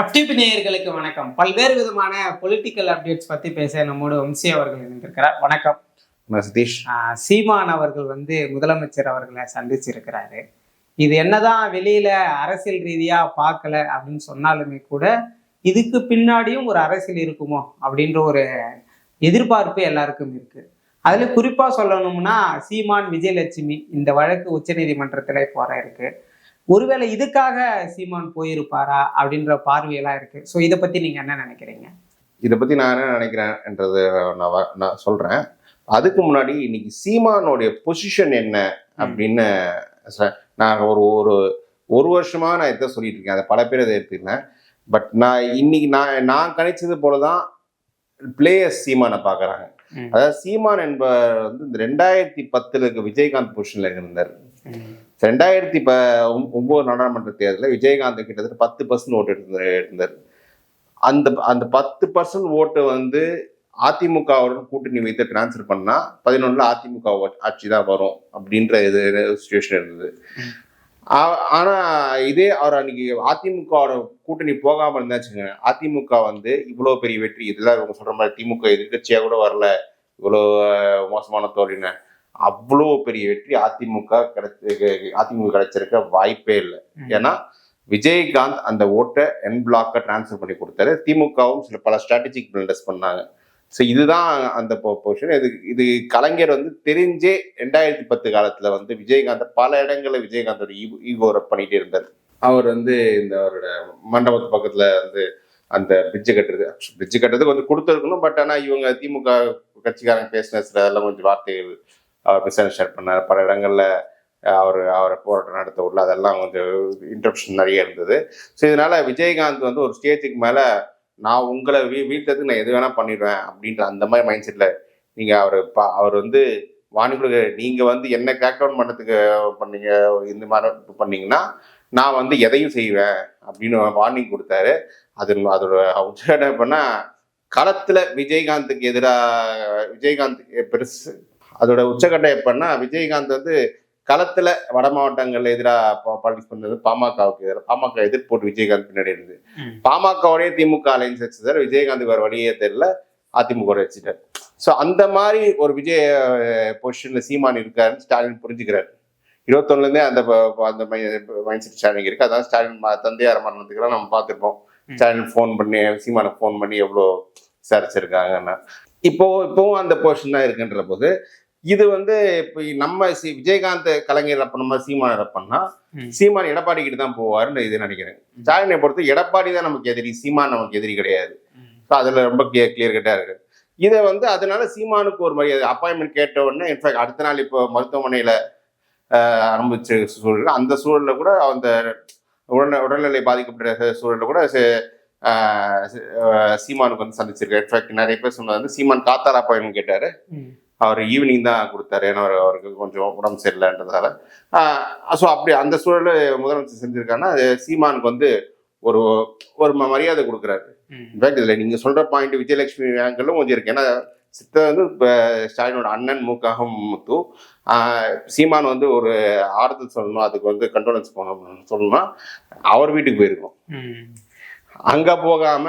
FTP நேயர்களுக்கு வணக்கம். பல்வேறு விதமான பொலிட்டிக்கல் அப்டேட்ஸ் பத்தி பேச நம்மோடு வம்சி அவர்கள் இருந்திருக்கிறார் வணக்கம். சதீஷ். சீமான் அவர்கள் வந்து முதலமைச்சர் அவர்களை சந்திச்சிருக்கிறாரு. இது என்னதான் வெளியில அரசியல் ரீதியா பார்க்கல அப்படின்னு சொன்னாலுமே கூட இதுக்கு பின்னாடியும் ஒரு அரசியல் இருக்குமோ அப்படின்ற ஒரு எதிர்பார்ப்பு எல்லாருக்கும் இருக்கு. அதுல குறிப்பா சொல்லணும்னா சீமான் விஜயலட்சுமி இந்த வழக்கு உச்சநீதிமன்றத்துல போற இருக்கு. ஒருவேளை இதுக்காக சீமான் போயிருப்பாரா அப்படின்ற பார்வையெல்லாம் இருக்கு. ஸோ இதை பத்தி நீங்க என்ன நினைக்கிறீங்க? இதை பத்தி நான் என்ன நினைக்கிறேன்ன்றது நான் நான் சொல்றேன். அதுக்கு முன்னாடி இன்னைக்கு சீமானுடைய பொசிஷன் என்ன அப்படின்னு நான் ஒரு ஒரு ஒரு வருஷமா நான் இதை சொல்லிட்டு இருக்கேன். அதை பல பேர் இதை எடுத்துக்கிறேன் பட் நான் இன்னைக்கு நான் நான் கணிச்சது போலதான் பிளேயர்ஸ் சீமானை பார்க்கறாங்க. அதாவது சீமான் என்பவர் வந்து இந்த ரெண்டாயிரத்தி பத்துல இருக்க விஜயகாந்த் பொசிஷன்ல இருந்தார். ரெண்டாயிரத்தி ப ஒம்பது நாடாளுமன்ற தேர்தலில் விஜயகாந்த் கிட்டத்தட்ட பத்து பர்சன்ட் ஓட்டு எடுத்து இருந்தார். அந்த அந்த பத்து பர்சன்ட் ஓட்டு வந்து அதிமுகவுடன் கூட்டணி வைத்து டிரான்ஸ்ஃபர் பண்ணா பதினொன்றுல அதிமுக ஓ- ஆட்சி தான் வரும் அப்படின்ற இது சுச்சுவேஷன் இருந்தது. ஆனால் ஆனா இதே அவர் அன்னைக்கு அதிமுகவோட கூட்டணி போகாம இருந்தாச்சுங்க. அதிமுக வந்து இவ்வளவு பெரிய வெற்றி இதெல்லாம் இவங்க சொல்ற மாதிரி திமுக எதிர்கட்சியாக கூட வரல. இவ்வளோ மோசமான தோல்வின்னு. அவ்வளோ பெரிய வெற்றி அதிமுக கிடைச்ச அதிமுக கிடைச்சிருக்க வாய்ப்பே இல்லை. ஏன்னா விஜயகாந்த் அந்த ஓட்டை என் பிளாக்கை டிரான்ஸ்ஃபர் பண்ணி கொடுத்தாரு. திமுகவும் சில பல ஸ்ட்ராட்டஜிக் பில்டர்ஸ் பண்ணாங்க. ஸோ இதுதான் அந்த பொசிஷன் இது இது கலைஞர் வந்து தெரிஞ்சே ரெண்டாயிரத்தி பத்து காலத்துல வந்து விஜயகாந்த் பல இடங்கள்ல விஜயகாந்தோட ஈகோ ரப் பண்ணிட்டே இருந்தார். அவர் வந்து இந்த அவரோட மண்டபத்து பக்கத்துல வந்து அந்த பிரிட்ஜு கட்டுறது பிரிட்ஜு கட்டுறதுக்கு வந்து கொடுத்துருக்கணும். பட் ஆனா இவங்க திமுக கட்சிக்காரங்க பேசின சில அதெல்லாம் கொஞ்சம் வார்த்தைகள் அவர் மிஸ் ஷேர் பண்ணார். பல இடங்களில் அவர் அவரை போராட்டம் நடத்த உள்ள அதெல்லாம் கொஞ்சம் இன்ட்ரப்ஷன் நிறைய இருந்தது. ஸோ இதனால் விஜயகாந்த் வந்து ஒரு ஸ்டேஜுக்கு மேலே நான் உங்களை வீ வீட்டுக்கு நான் எது வேணால் பண்ணிடுவேன் அப்படின்ற அந்த மாதிரி மைண்ட் செட்டில் நீங்கள் அவர் பா- அவர் வந்து வாணிகுல நீங்கள் வந்து என்ன கிராக் டவுன் பண்ணதுக்கு பண்ணீங்க இந்த மாதிரி பண்ணீங்கன்னா நான் வந்து எதையும் செய்வேன் அப்படின்னு வார்னிங் கொடுத்தாரு. அது அதோட உச்சகட்ட பண்ணால் களத்தில் விஜயகாந்துக்கு எதிராக விஜயகாந்த் பெருசு அதோட உச்சகட்டம் எப்பன்னா விஜயகாந்த் வந்து களத்துல வட மாவட்டங்கள்ல எதிராக பாலிடிக்ஸ் பண்ணது பாமகவுக்கு எதிராக பாமக எதிர்ப்பு போட்டு விஜயகாந்த் பின்னாடி இருந்து. பாமகவுடைய திமுக அலைன்ஸ் வச்சதார் விஜயகாந்த் வேற வழியே தெரியல. அதிமுக வச்சுட்டார். ஸோ அந்த மாதிரி ஒரு விஜய் பொசிஷன்ல சீமான் இருக்காருன்னு ஸ்டாலின் புரிஞ்சுக்கிறாரு. இருபத்தொன்னுல இருந்தே அந்த அந்த மைண்ட் செட் ஸ்டாலின் இருக்கு. அதான் ஸ்டாலின் தந்தையார் மரணத்துக்குலாம் நம்ம பார்த்துருப்போம். ஸ்டாலின் ஃபோன் பண்ணி சீமானை ஃபோன் பண்ணி எவ்வளோ விசாரிச்சிருக்காங்கன்னா. இப்போ இப்போவும் அந்த பொசிஷன் தான் இருக்குன்ற போது இது வந்து இப்போ நம்ம சி- விஜயகாந்த் கலைஞர் அப்ப நம்ம சீமான் ம். சீமான் எடப்பாடி கிட்ட தான் போவாருன்னு இது நினைக்கிறேன். ஸ்டாலினை பொறுத்து எடப்பாடி தான் நமக்கு எதிரி சீமான் நமக்கு எதிரி கிடையாது. ஸோ அதில் ரொம்ப கிளியர் கட்டாக இருக்கு. இதை வந்து அதனால சீமானுக்கு ஒரு மரியாதை அப்பாயின்மெண்ட் கேட்ட உடனே இன்ஃபேக்ட் அடுத்த நாள் இப்போ மருத்துவமனையில் அனுபவிச்ச சூழல் அந்த சூழலில் கூட அந்த உடல் உடல்நிலை பாதிக்கப்பட்ட சூழலில் கூட சீமானுக்கு வந்து சந்திச்சிருக்காரு. இன்ஃபேக்ட் நிறைய பேர் சொன்னது வந்து சீமான் காத்தார் அப்பாயின்மெண்ட் கேட்டார். அவர் ஈவினிங் தான் கொடுத்தாரு. ஏன்னா அவர் அவருக்கு கொஞ்சம் உடம்பு சரியில்லைன்றதால. ஸோ அப்படி அந்த சூழலில் முதலமைச்சர் செஞ்சிருக்காருன்னா அது சீமானுக்கு வந்து ஒரு ஒரு மரியாதை கொடுக்குறாரு. இன்ஃபேக்ட் இதில் நீங்கள் சொல்கிற பாயிண்ட் விஜயலட்சுமி ஆங்கிளும் கொஞ்சம் இருக்கு. ஏன்னா சித்தர் வந்து இப்போ ஸ்டாலினோட அண்ணன் மூக்காகம் முத்து. சீமான் வந்து ஒரு ஆறுதல் சொல்லணும் அதுக்கு வந்து கண்டோலன்ஸ் போகணும் சொல்லணும்னா அவர் வீட்டுக்கு போயிருக்கோம். அங்க போகாம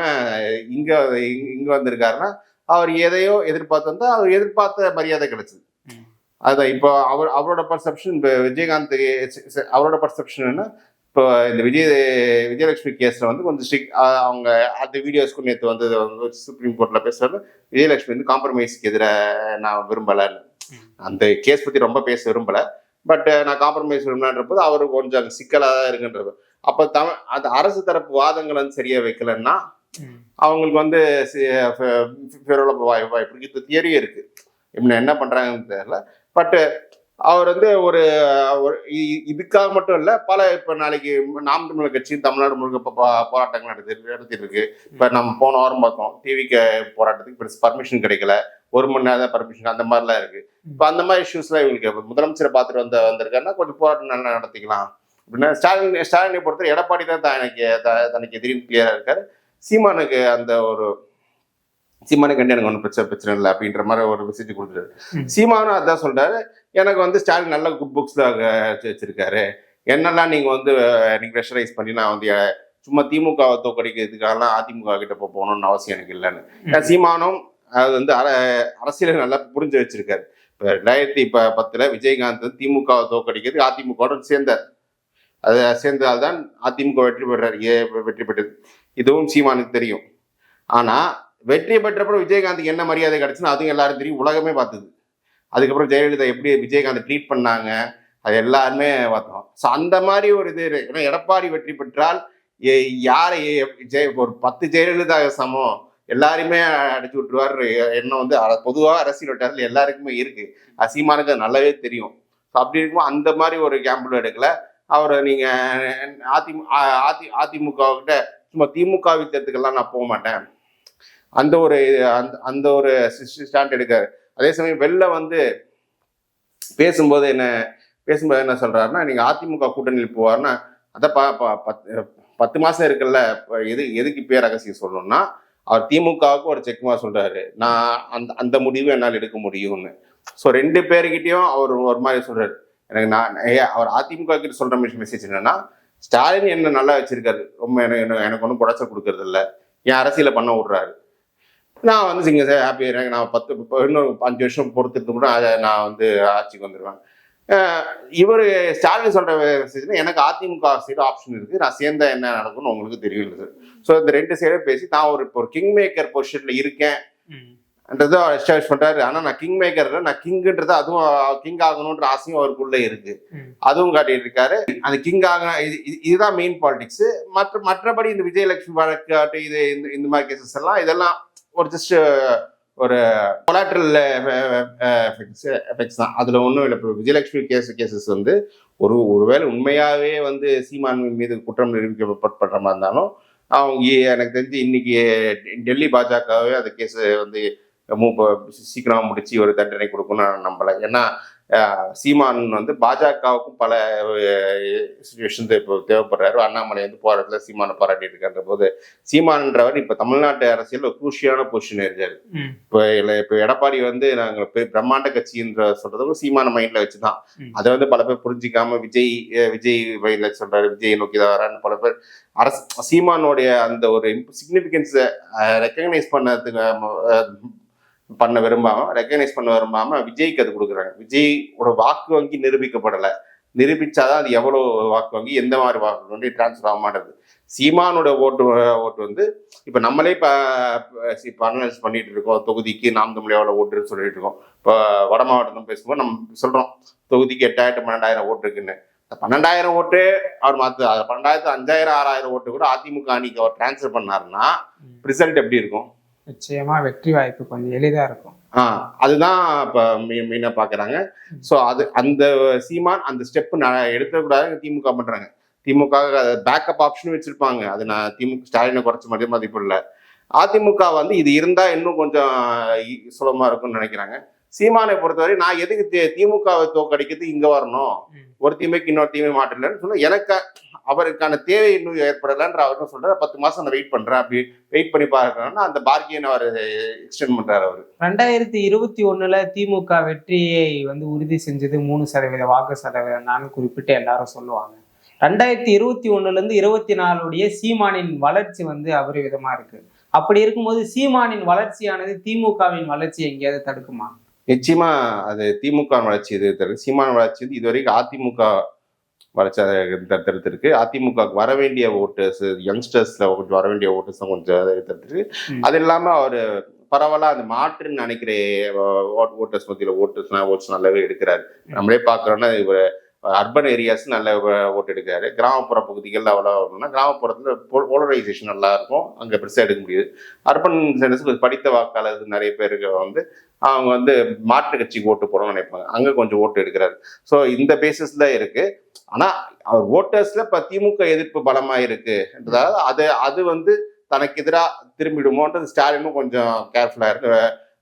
இங்க இங்க- இங்க வந்திருக்காருன்னா அவர் எதையோ எதிர்பார்த்து வந்தா அவர் எதிர்பார்த்த மரியாதை கிடைச்சது. அதான் இப்போ அவர் அவரோட பர்செப்ஷன் இப்போ விஜயகாந்த் அவரோட பர்செப்ஷன் என்ன இப்போ இந்த விஜய் விஜயலட்சுமி கேஸ்ல வந்து கொஞ்சம் ஸ்ட்ரிக் அவங்க அந்த வீடியோஸ்க்கு நேற்று வந்து வந்து சுப்ரீம் கோர்ட்ல பேசுறது விஜயலட்சுமி வந்து காம்ப்ரமைஸ்க்கு எதிராக நான் விரும்பலைன்னு ம். அந்த கேஸ் பத்தி ரொம்ப பேச விரும்பல பட் நான் காம்ப்ரமைஸ் விரும்பினான்ற போது அவர் கொஞ்சம் சிக்கலாக தான் இருக்குன்றது அப்போ தமிழ் அந்த அரசு தரப்பு வாதங்கள் வந்து சரியா வைக்கலன்னா. அவங்களுக்கு வந்து ஃபேவரபிள் வாய்ப்பு இருக்கு இது தியரியே இருக்கு. இவங்க என்ன பண்றாங்கன்னு தெரியல. பட் அவர் வந்து ஒரு இதுக்காக மட்டும் இல்ல பல இப்ப நாளைக்கு நாம் தமிழர் கட்சி தமிழ்நாடு முழுக்க இப்ப போராட்டங்கள் நடத்தி நடத்திட்டு இருக்கு. இப்ப நம்ம போன வாரம் பார்த்தோம் டிவிக்கு போராட்டத்துக்கு பர்மிஷன் கிடைக்கல. ஒரு மணி நேரம் தான் பர்மிஷன் அந்த மாதிரிலாம் இருக்கு. இப்ப அந்த மாதிரி இஷ்யூஸ்லாம் இவங்களுக்கு இப்ப முதலமைச்சரை பார்த்துட்டு வந்த வந்திருக்காருன்னா கொஞ்சம் போராட்டம் நல்லா நடத்திக்கலாம். அப்படின்னா ஸ்டாலின் ஸ்டாலினை பொறுத்த எடப்பாடி தான் தனக்கு த- தனக்கு எதிரின்னு கிளியரா இருக்காரு. சீமானுக்கு அந்த ஒரு சீமானு கண்டு எனக்கு ஒன்றும் பிரச்சனை பிரச்சனை இல்லை அப்படின்ற மாதிரி ஒரு மெசேஜ் கொடுத்துருக்காரு. சீமானும் அதான் சொல்றாரு. எனக்கு வந்து ஸ்டாலின் நல்ல குட் புக்ஸ்ல வச்சிருக்காரு. என்னெல்லாம் நீங்க வந்து நீங்க ப்ரெஷரைஸ் பண்ணி நான் வந்து சும்மா திமுகவை தோக்கடிக்கிறதுக்காகலாம் அதிமுக கிட்ட போகணும்னு அவசியம் எனக்கு இல்லைன்னு. சீமானும் அது வந்து அர அரசியலை நல்லா புரிஞ்சு வச்சிருக்காரு. இப்போ ரெண்டாயிரத்தி இப்போ பத்தில் விஜயகாந்த் திமுகவை தோக்கடிக்கிறதுக்கு அதிமுகவோட சேர்ந்தார். அது சேர்ந்ததால் தான் அதிமுக வெற்றி பெறார் ஏ வெற்றி பெற்றது. இதுவும் சீமானுக்கு தெரியும் ஆனால் வெற்றி பெற்றப்பறம் விஜயகாந்துக்கு என்ன மரியாதை கிடச்சுன்னு அதுவும் எல்லாரும் தெரியும் உலகமே பார்த்தது அதுக்கப்புறம் ஜெயலலிதா எப்படி விஜயகாந்த் ட்ரீட் பண்ணாங்க அது எல்லாருமே பார்த்தோம் ஸோ அந்த மாதிரி ஒரு இது ஏன்னா எடப்பாடி வெற்றி பெற்றால் யாரை ஜெய ஒரு பத்து ஜெயலலிதா சமம் எல்லாருமே அடிச்சு விட்டுருவார் எண்ணம் வந்து பொதுவாக அரசியல் வட்டாரத்தில் எல்லாருக்குமே இருக்கு அசீமானுக்கு நல்லாவே தெரியும் ஸோ அப்படி இருக்கும்போது அந்த மாதிரி ஒரு கேம்பிள் எடுக்கல அவரை நீங்கள் அதிமுக அதி அதிமுக சும்மா திமுக வித்தத்துக்கெல்லாம் நான் போக மாட்டேன். அந்த ஒரு அந்த அந்த ஒரு ஸ்டாண்ட் எடுக்காரு அதே சமயம் வெளில வந்து பேசும்போது என்ன பேசும்போது என்ன சொல்றாருன்னா நீங்க அதிமுக கூட்டணியில் போவார்னா அதான் ப- பத்து பத்து மாசம் இருக்குல்ல எது எதுக்கு பேர் ரகசியம் சொல்லணும்னா அவர் திமுகவுக்கு ஒரு செக்மா சொல்றாரு. நான் அந்த அந்த முடிவு என்னால் எடுக்க முடியும்னு. ஸோ ரெண்டு பேர்கிட்டயும் அவர் ஒரு மாதிரி சொல்றாரு. எனக்கு நான் ஏ- அவர் அதிமுக கிட்ட சொல்ற மெசேஜ் என்னன்னா ஸ்டாலின் என்ன நல்லா வச்சிருக்காரு. ரொம்ப எனக்கு எனக்கு- ஒன்றும் குடைச்சல் கொடுக்கறது இல்லை என் அரசியலை பண்ண விட்றாரு. நான் வந்து சிங்க சார் ஹாப்பி எனக்கு நான் பத்து இப்போ இன்னும் அஞ்சு வருஷம் பொறுத்துட்டு கூட அதை நான் வந்து ஆட்சிக்கு வந்துடுவேன் இவர் ஸ்டாலின் சொல்ற மெசேஜ்னா எனக்கு அதிமுக சைடு ஆப்ஷன் இருக்கு. நான் சேர்ந்தா என்ன நடக்கும்னு உங்களுக்கு தெரியும் ஸோ இந்த ரெண்டு சைடும் பேசி நான் ஒரு இப்போ ஒரு கிங் மேக்கர் பொசிஷன்ல இருக்கேன். ம். என்றதை எஸ்டாப்ளிஷ் பண்றாரு. ஆனா நான் கிங் மேக்கர்ல நான் கிங்ன்றது அதுவும் கிங் ஆகணுன்ற ஆசையும் அவருக்குள்ள இருக்கு. அதுவும் காட்டிட்டு இருக்காரு. அந்த கிங் ஆக இது இது- இதுதான் மெயின் பாலிடிக்ஸ் மற்ற மற்றபடி இந்த விஜயலட்சுமி வழக்கு ஆகட்டும், இது இந்த இந்த மாதிரி கேசஸ் எல்லாம் இதெல்லாம் ஒரு ஜஸ்ட் ஒரு கொலாட்ரல் எஃபெக்ட்ஸ் தான். அதுல ஒன்றும் இல்லை. இப்போ விஜயலட்சுமி கேஸ் கேசஸ் வந்து ஒரு ஒருவேளை உண்மையாவே வந்து சீமான் மீது குற்றம் நிரூபிக்கப்பட்ட மாதிரி இருந்தாலும் அவங்க எனக்கு தெரிஞ்சு இன்னைக்கு டெல்லி பாஜகவே அந்த கேஸ் வந்து மூ- சீக்கிரமா முடிச்சு ஒரு தண்டனை கொடுக்கும்னு நான் நம்பலை. ஏன்னா சீமான் வந்து பாஜகவுக்கும் பல சுச்சுவேஷன் இப்போ தேவைப்படுறாரு. அண்ணாமலை வந்து போராட்டத்துல சீமானை பாராட்டிட்டு இருக்கான்ற போது சீமான்ன்றவர் இப்ப தமிழ்நாட்டு அரசியல் ஒரு குரூஷியான பொசிஷன் இருக்காரு. இப்போ இல்லை இப்போ எடப்பாடி வந்து நாங்கள் பிரம்மாண்ட கட்சின்ற சொல்றதும் சீமான மைண்ட்ல வச்சுதான். அதை வந்து பல பேர் புரிஞ்சிக்காம விஜய் விஜய் வயல சொல்றாரு. விஜய் நோக்கி தான் வரான்னு பல பேர் அரசு சீமானுடைய அந்த ஒரு சிக்னிபிகன்ஸை ரெக்கக்னைஸ் பண்ணதுக்கு பண்ண விரும்பாம ரெக்கக்னைஸ் பண்ண விரும்பாம விஜய்க்கு அது கொடுக்குறாங்க. விஜயோட வாக்கு வங்கி நிரூபிக்கப்படலை. நிரூபிச்சாதான் அது எவ்வளவு வாக்கு வங்கி எந்த மாதிரி வாக்கு வங்கி டிரான்ஸ்ஃபர் ஆக மாட்டேது சீமானோட ஓட்டு ஓட்டு வந்து இப்ப நம்மளே இப்ப அனலைஸ் பண்ணிட்டு இருக்கோம். தொகுதிக்கு நாம் தமிழ் எவ்வளவு ஓட்டுன்னு சொல்லிட்டு இருக்கோம். இப்போ வட மாவட்டம் பேசும்போது நம்ம சொல்றோம் தொகுதிக்கு எட்டாயிரம் பன்னெண்டாயிரம் ஓட்டு இருக்குன்னு. பன்னெண்டாயிரம் ஓட்டு அவர் மாத்து அது பன்னெண்டாயிரத்து அஞ்சாயிரம் ஆறாயிரம் ஓட்டு கூட அதிமுக அணிக்கு அவர் டிரான்ஸ்ஃபர் பண்ணாருன்னா. ரிசல்ட் எப்படி இருக்கும்? நிச்சயமா வெற்றி வாய்ப்பு கொஞ்சம் எளிதா இருக்கும். அதுதான் இப்போ மெயினாக பார்க்குறாங்க ஸோ அது அந்த சீமான் அந்த ஸ்டெப் எடுத்துக்கூடாது திமுக பண்ணுறாங்க திமுக பேக்கப் ஆப்ஷனும் வச்சிருப்பாங்க. அது நான் திமுக ஸ்டாலினை குறைச்ச மாதிரி மதிப்பு இல்லை. அதிமுக வந்து இது இருந்தா இன்னும் கொஞ்சம் சுலபமா இருக்கும்னு நினைக்கிறாங்க. சீமானை பொறுத்தவரை நான் எதுக்கு திமுகவை தோக்கடிக்கிறதுக்கு இங்க வரணும். ஒரு தீமைக்கு இன்னொரு தீமை மாற்றலன்னு சொன்னா எனக்கு அவருக்கான தேவை இன்னும் ஏற்படலைன்ற அவர் சொல்றாரு பத்து மாசம் நான் வெயிட் பண்றேன் அப்படி வெயிட் பண்ணி பாருங்கன்னா அந்த பார்கியன் அவர் எக்ஸ்டெண்ட் பண்றாரு அவர். ரெண்டாயிரத்தி இருபத்தி ஒண்ணுல திமுக வெற்றியை வந்து உறுதி செஞ்சது மூணு சதவீத வாக்கு சதவீதம் தான் குறிப்பிட்டு எல்லாரும் சொல்லுவாங்க. ரெண்டாயிரத்தி இருபத்தி ஒண்ணுல இருந்து இருபத்தி நாலுடைய சீமானின் வளர்ச்சி வந்து அபரிவிதமா இருக்கு. அப்படி இருக்கும்போது சீமானின் வளர்ச்சியானது திமுகவின் வளர்ச்சி எங்கேயாவது தடுக்குமா? நிச்சயமா அது திமுக வளர்ச்சி இது தரு- சீமான் வளர்ச்சி வந்து இதுவரைக்கும் அதிமுக வளர்ச்சி தடுத்திருக்கு அதிமுக வர வேண்டிய ஓட்டர்ஸ் யங்ஸ்டர்ஸ்ல கொஞ்சம் வர வேண்டிய ஓட்டர்ஸ் கொஞ்சம் தடுத்திருக்கு. அது இல்லாம அவர் பரவாயில்ல அந்த மாற்றுன்னு நினைக்கிற ஓட்டர்ஸ் மத்தியில ஓட்டர்ஸ் ஓட்ஸ் நல்லாவே எடுக்கிறாரு. நம்மளே பாக்குறோம்னா இவர் அர்பன் ஏரியாஸ் நல்ல ஓட்டு எடுக்கிறாரு. கிராமப்புற பகுதிகள் அவ்வளோ வரணும்னா கிராமப்புறத்தில் போலரைசேஷன் நல்லா இருக்கும். அங்கே பெருசாக எடுக்க முடியுது. அர்பன் சென்டர்ஸ் கொஞ்சம் படித்த வாக்காளர் நிறைய பேருக்கு வந்து அவங்க வந்து மாற்று கட்சிக்கு ஓட்டு போடணும்னு நினைப்பாங்க. அங்கே கொஞ்சம் ஓட்டு எடுக்கிறாரு. ஸோ இந்த பேசிஸ்ல இருக்குது ஆனால் அவர் ஓட்டர்ஸில் இப்போ திமுக எதிர்ப்பு பலமாக இருக்குன்றதால அது அது வந்து தனக்கு எதிராக திரும்பிடுமோன்றது ஸ்டாலினும் கொஞ்சம் கேர்ஃபுல்லாக இருக்கு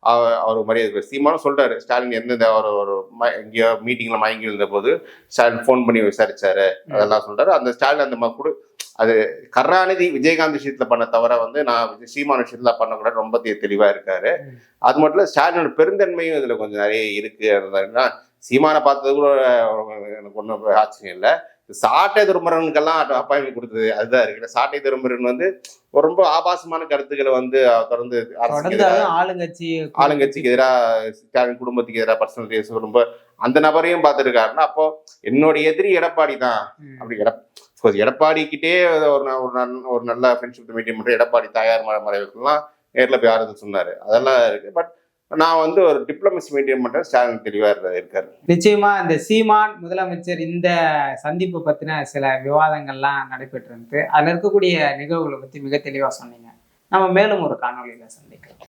அவர் மரியாதை. சீமானும் சொல்றாரு ஸ்டாலின் எந்தெந்த ஒரு ஒரு எங்கேயோ மீட்டிங்ல மயங்கி இருந்த போது ஸ்டாலின் ஃபோன் பண்ணி விசாரிச்சாரு அதெல்லாம் சொல்றாரு அந்த ஸ்டாலின் அந்த ம- குடு அது கருணாநிதி விஜயகாந்த் விஷயத்துல பண்ண தவிர வந்து நான் சீமான் விஷயத்துல பண்ணக்கூடாது ரொம்ப தெளிவா இருக்காரு. அது மட்டும் இல்ல ஸ்டாலினோட பெருந்தன்மையும் இதுல கொஞ்சம் நிறைய இருக்கு சீமானை பார்த்தது கூட எனக்கு ஒன்றும் ஆச்சரியம் இல்லை சாட்டை துருமுருகனுக்கெல்லாம் அப்பாயின்மெண்ட் கொடுத்தது அதுதான் இருக்கு. சாட்டை துருமுருகன் வந்து ரொம்ப ஆபாசமான கருத்துக்களை வந்து தொடர்ந்து ஆளுங்கட்சி ஆளுங்கட்சிக்கு எதிராக ஸ்டாலின் குடும்பத்துக்கு எதிராக பர்சனல் கேஸ் ரொம்ப அந்த நபரையும் பார்த்துருக்காருன்னா அப்போ என்னோட எதிரி எடப்பாடி தான். அப்படி எடப் course எடப்பாடிக்கிட்டே ஒரு ஒரு நல்ல ஃப்ரெண்ட்ஷிப் மெயின்டைன் பண்ணுற எடப்பாடி தாயார் ம- மறைவுக்கெல்லாம் நேரில் போய் ஆறுதல் சொன்னார். அதெல்லாம் இருக்கு. பட் நான் வந்து ஒரு டிப்ளமசி மீடியம் மட்டும் ஸ்டாலின் தெளிவாக இருக்காரு நிச்சயமா இந்த சீமான் முதலமைச்சர் இந்த சந்திப்பு பற்றின சில விவாதங்கள்லாம் நடைபெற்றிருந்து அதில் இருக்கக்கூடிய நிகழ்வுகளை பற்றி மிக தெளிவாக சொன்னீங்க. நம்ம மேலும் ஒரு காணொலியில் சந்திக்கலாம்.